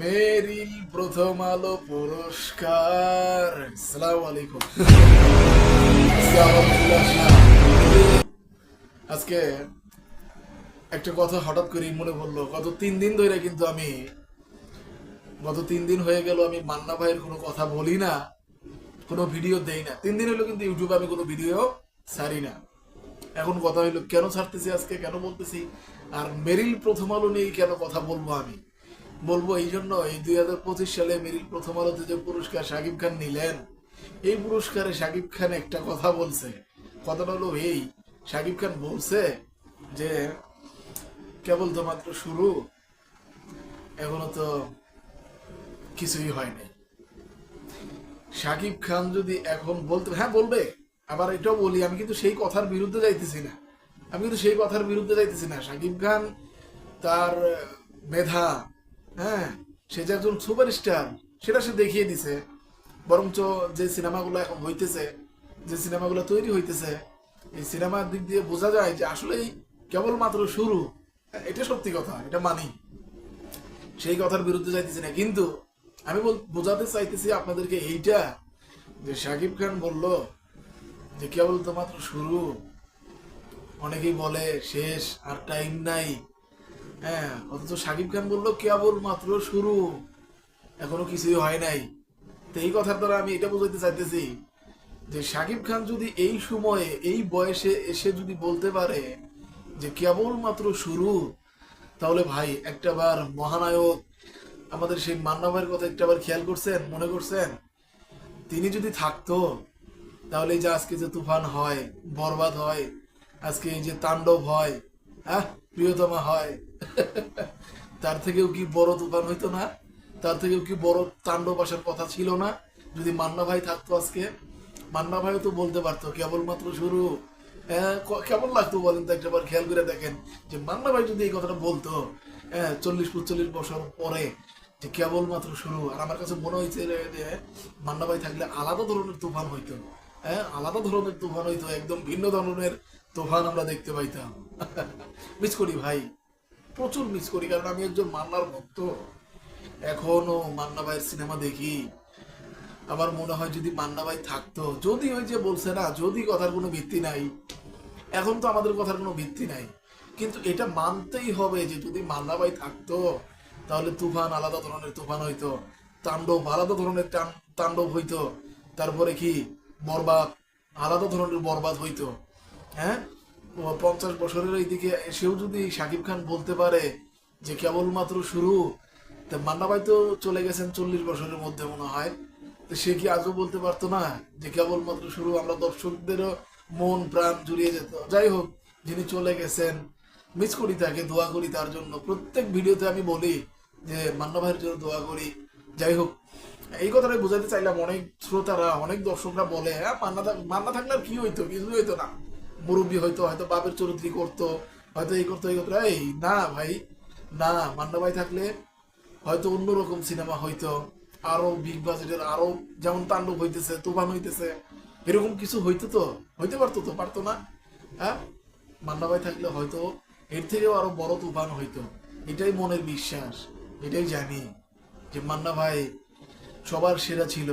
মেরিল প্রথম আলো পুরস্কার। সালাম আলাইকুম। আজকে একটা কথা হঠাৎ করে মনে পড়ল। গত তিন দিন ধরে কিন্তু আমি, গত তিন দিন হয়ে গেল আমি মান্না ভাইয়ের কোনো কথা বলি না, কোনো ভিডিও দেই না। তিন দিন হলো কিন্তু ইউটিউবে আমি কোনো ভিডিও ছাড়ি না। এখন কথা হইল কেন ছাড়তেছি আজকে? কেন বলতেছি? আর মেরিল প্রথম আলো নিয়ে কেন কথা বলব আমি? বলব এই জন্য এই দুই হাজার পঁচিশ সালে মেরিল প্রথম আলোতে যে পুরস্কার শাকিব খান নিলেন, এই পুরস্কারে শাকিব খান একটা কথা বলছে। কথাটা হলো এই, শাকিব খান বলছে যে, কেবল তো মাত্র শুরু, এখনও তো কিছুই হয়নি। শাকিব খান যদি এখন বলতে হ্যাঁ বলবে, আবার এটাও বলি, আমি কিন্তু সেই কথার বিরুদ্ধে যাইতেছি না। আমি কিন্তু সেই কথার বিরুদ্ধে যাইতেছি না। শাকিব খান তার মেধা হ্যাঁ সে যে একজন সুপারস্টার, সেটা সে দেখিয়ে দিছে। বরঞ্চ যে সিনেমাগুলো এখন হইতেছে, যে সিনেমাগুলো তৈরি হইতেছে, এই সিনেমার দিক দিয়ে বোঝা যায় যে আসলেই কেবলমাত্র শুরু। এটা সত্যি কথা, এটা মানি। সেই কথার বিরুদ্ধে যাইতেছি না। কিন্তু আমি বোঝাতে চাইতেছি আপনাদেরকে এইটা, যে শাকিব খান বলল যে কেবল তো মাত্র শুরু। অনেকেই বলে শেষ আর টাইম নাই। হ্যাঁ অথচ শাকিব খান বলল কেবল মাত্র শুরু। এখনও কিছুই হয় নাই। তো এই কথার দ্বারা আমি এটা বোঝাতে চাইতেছি যে শাকিব খান যদি এই সময়ে, এই বয়সে এসে যদি বলতে পারে যে কেবল মাত্র শুরু, তাহলে ভাই একটাবার মহানায়ক আমাদের সেই মান্না ভাইয়ের কথা একটাবার খেয়াল করছেন, মনে করছেন? তিনি যদি থাকতো, তাহলে এই যে আজকে যে তুফান হয়, বরবাদ হয়, আজকে এই যে তাণ্ডব হয় প্রিয়তমা, হয়। তার থেকেও কি বড় তুফান হইতো না? তার থেকেও কি বড় তাণ্ডব আসার কথা ছিল না? যদি মান্না ভাই থাকতো আজকে, মান্না ভাইও তো বলতে পারতো, কেবলমাত্র শুরু। হ্যাঁ কেমন লাগতো বলেন তো একটাবার, খেয়াল করে দেখেন। যে মান্না ভাই যদি এই কথাটা বলতো হ্যাঁ চল্লিশ পঁচল্লিশ বছর পরে যে কেবলমাত্র শুরু, আর আমার কাছে মনে হয়েছে যে মান্না ভাই থাকলে আলাদা ধরনের তুফান হইতো। হ্যাঁ আলাদা ধরনের তুফান হইতো, একদম ভিন্ন ধরনের তুফান আমরা দেখতে পাইতাম। মিস করি ভাই, প্রচুর মিস করি, কারণ আমি একজন মান্নার ভক্ত। এখনও মান্না ভাইয়ের সিনেমা দেখি। আমার মনে হয় যদি মান্না ভাই থাকতো, যদি ওই যে বলছে না, যদি কথার কোনো ভিত্তি নাই, এখন তো আমাদের কথার কোনো ভিত্তি নাই। কিন্তু এটা মানতেই হবে যে যদি মান্না ভাই থাকতো, তাহলে তুফান আলাদা ধরনের তুফান হইতো, তাণ্ডব আলাদা ধরনের তাণ্ডব হইতো, তারপরে কি, বরবাদ আলাদা ধরনের বরবাদ হইতো হ্যাঁ? পঞ্চাশ বছরের এইদিকে এসেও যদি শাকিব খান বলতে পারে যে কেবলমাত্র শুরু, তা তো চলে গেছেন চল্লিশ বছরের মধ্যে মনে হয়। তো সে কি আজও বলতে পারতো না যে কেবলমাত্র শুরু, আমরা দর্শকদেরও মন, প্রাণ জুড়িয়ে যেত। যাই হোক, যিনি চলে গেছেন, মিস করি তাকে, দোয়া করি তার জন্য। প্রত্যেক ভিডিওতে আমি বলি যে মান্না ভাইয়ের জন্য দোয়া করি। যাই হোক, এই কথাটাই বোঝাতে চাইলাম। অনেক শ্রোতারা, অনেক দর্শকরা বলে হ্যাঁ মান্না মান্না থাকলে আর কি হইতো? কিছু হইতো না। মুরব্বী হয়তো হয়তো বাপের চরিত্রই করতো, হয়তো এই করতো এই করতো। এই, না ভাই, না, মান্না ভাই থাকলে হয়তো অন্যরকম সিনেমা হইতো, আরও বিগ বাজেটের আরও যেমন তাণ্ডব হইতেছে, তুফান হইতেছে, এরকম কিছু হইতো তো, হইতে পারতো তো, পারতো না হ্যাঁ? মান্না ভাই থাকলে হয়তো এর থেকেও আরও বড় তুফান হইতো। এটাই মনের বিশ্বাস, এটাই জানি যে মান্না ভাই সবার সেরা ছিল।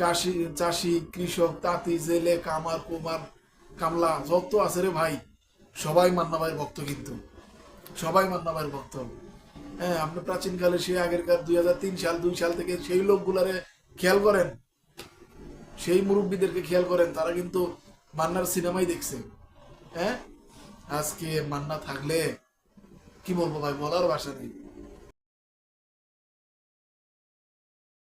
কাশি, চাষি, কৃষক, তাঁতি, জেলে, কামার, কুমার কামলা, যত আছে রে ভাই, সবাই মান্না ভাইয়ের ভক্ত কিন্তু। সবাই মান্না ভাইয়ের ভক্ত। হ্যাঁ আপনি প্রাচীনকালে সেই আগেরকার দুই হাজার তিন সাল, দুই সাল থেকে সেই লোকগুলারে খেয়াল করেন। সেই মুরব্বীদেরকে খেয়াল করেন, তারা কিন্তু মান্নার সিনেমাই দেখছে। হ্যাঁ আজকে মান্না থাকলে কি বলব ভাই, বলার ভাষা নেই।